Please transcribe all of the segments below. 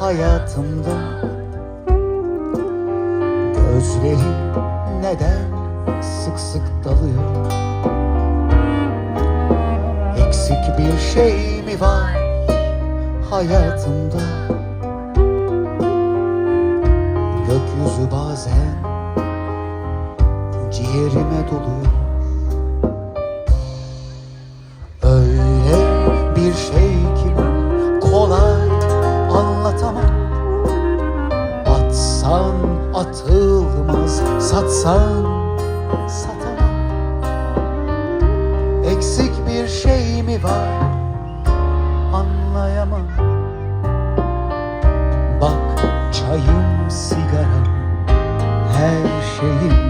hayatımda? Gözleri neden sık sık dalıyor? Eksik bir şey mi var hayatımda? Gökyüzü bazen ciğerime doluyor. Öyle bir şey ki kolay anlatamam. Atsan atılmaz, satsan satamam. Eksik bir şey mi var? Anlayamam. Bak çayım, sigaram, her şeyim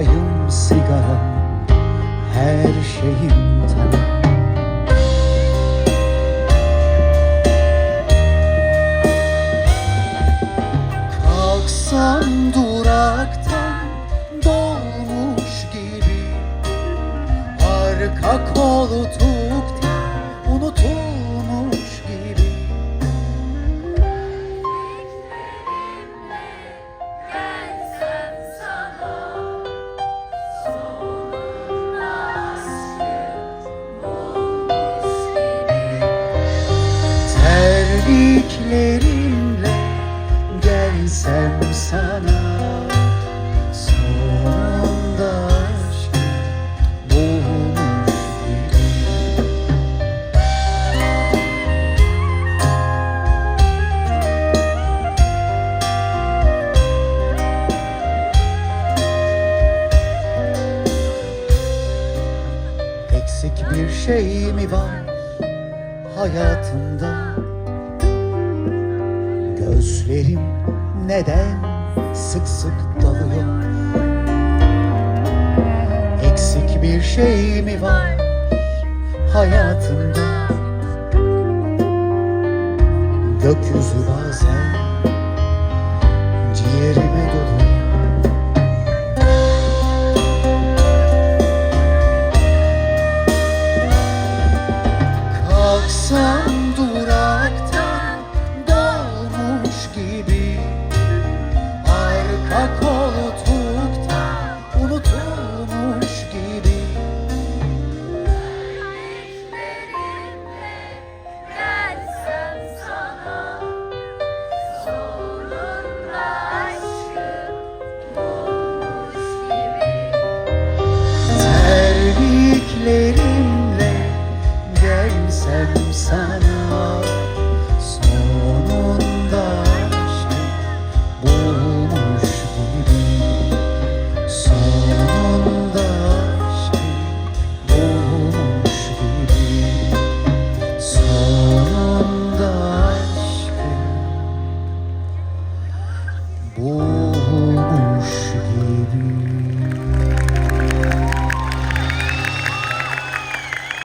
çayım, sigaram, her şeyim tamam Kalksam duraktan dolmuş gibi Arka Terliklerimle gelsem sana. Sonunda aşkı bulmuş gibi Eksik bir şey mi var hayatımda Gözlerim neden sık sık dalıyor? Eksik bir şey mi var hayatımda? Gökyüzü bazen ciğerime doluyor. Kalksam Oh.